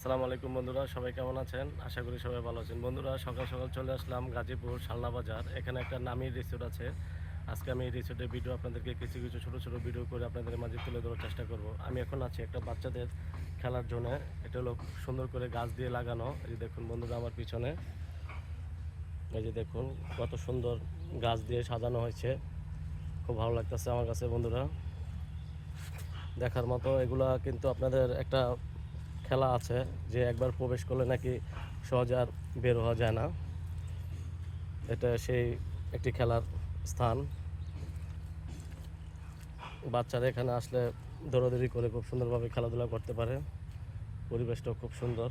আসসালামু আলাইকুম বন্ধুরা, সবাই কেমন আছেন? আশা করি সবাই ভালো আছেন। বন্ধুরা, সকাল সকাল চলে আসলাম গাজীপুর শালনা বাজার। এখানে একটা নামি রিসোর্ট আছে। আজকে আমি এই রিসোর্টের ভিডিও আপনাদেরকে কিছু কিছু ছোটো ছোটো ভিডিও করে আপনাদের মাঝে তুলে ধরার চেষ্টা করব। আমি এখন আছি একটা বাচ্চাদের খেলার জন্যে এটা হলো সুন্দর করে গাছ দিয়ে লাগানো। এই যে দেখুন বন্ধুরা আমার পিছনে। এই যে দেখুন কত সুন্দর গাছ দিয়ে সাজানো হয়েছে। খুব ভালো লাগতেছে আমার কাছে বন্ধুরা। দেখার মতো এগুলা কিন্তু আপনাদের একটা খেলা আছে যে একবার প্রবেশ করলে নাকি সহজে আর বের হওয়া যায় না। এটা সেই একটি খেলার স্থান। বাচ্চারা এখানে আসলে দৌড়াদৌড়ি করে খুব সুন্দরভাবে খেলাধুলা করতে পারে। পরিবেশটাও খুব সুন্দর।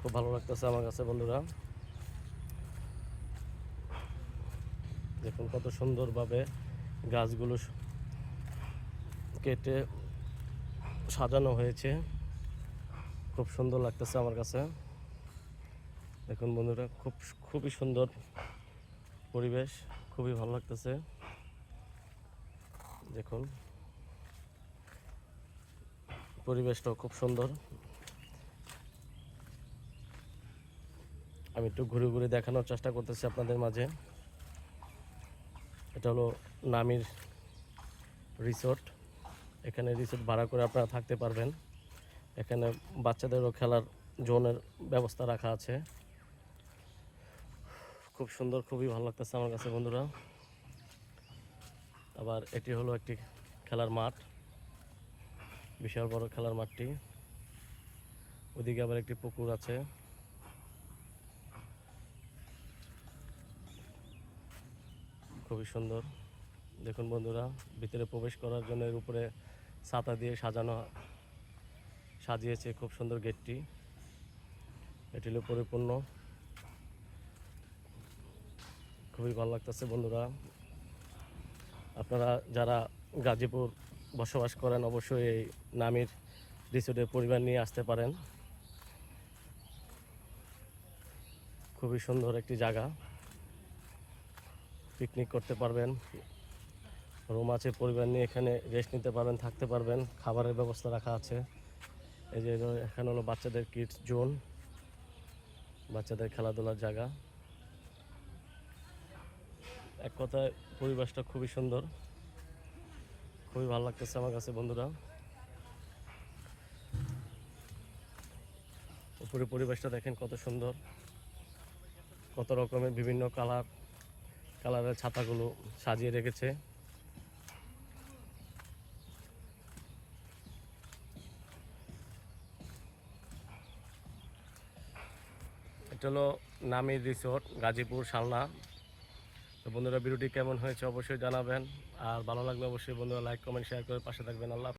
খুব ভালো লাগতেছে আমার কাছে, বন্ধুরা। দেখুন কত সুন্দরভাবে গাছগুলো কেটে সাজানো হয়েছে। খুব সুন্দর লাগতেছে আমার কাছে। দেখুন বন্ধুরা, খুব, খুবই সুন্দর পরিবেশ, খুবই ভালো লাগতেছে। দেখুন, পরিবেশটাও খুব সুন্দর। আমি একটু ঘুরে ঘুরে দেখানোর চেষ্টা করতেছি আপনাদের মাঝে। এটা হলো নামির রিসোর্ট। এখানে রিসোর্ট ভাড়া করে আপনারা থাকতে পারবেন। এখানে বাচ্চাদেরও খেলার জোনের ব্যবস্থা রাখা আছে। খুব সুন্দর, খুবই ভালো লাগতেছে আমার কাছে বন্ধুরা। আবার এটি হলো একটি খেলার মাঠ, বিশাল বড় খেলার মাঠটি। ওদিকে আবার একটি পুকুর আছে। খুবই সুন্দর। দেখুন বন্ধুরা, ভিতরে প্রবেশ করার জন্য এর উপরে ছাতা দিয়ে সাজানো সাজিয়েছে খুব সুন্দর গেটটি। এটি হলো পরিপূর্ণ। খুবই ভালো লাগতেছে বন্ধুরা। আপনারা যারা গাজীপুর বসবাস করেন, অবশ্যই এই নামির রিসোর্টে পরিবার নিয়ে আসতে পারেন। খুবই সুন্দর একটি জায়গা। পিকনিক করতে পারবেন। রুম আছে পরিবার নিয়ে, এখানে রেস্ট নিতে পারবেন, থাকতে পারবেন, খাবারের ব্যবস্থা রাখা আছে। এই যে এখানে হলো বাচ্চাদের কিডস জোন বাচ্চাদের খেলাধুলার জায়গা। এক কথায় পরিবেশটা খুবই সুন্দর। খুবই ভালো লাগতেছে আমার কাছে, বন্ধুরা। উপরে পরিবেশটা দেখেন কত সুন্দর। কত রকমের বিভিন্ন কালার কালারের ছাতাগুলো সাজিয়ে রেখেছে। এটা হলো নামির রিসোর্ট, গাজীপুর শালনা তো বন্ধুরা, ভিডিওটি কেমন হয়েছে অবশ্যই জানাবেন। আর ভালো লাগলে অবশ্যই বন্ধুরা লাইক, কমেন্ট, শেয়ার করে পাশে থাকবেন। আল্লাহ।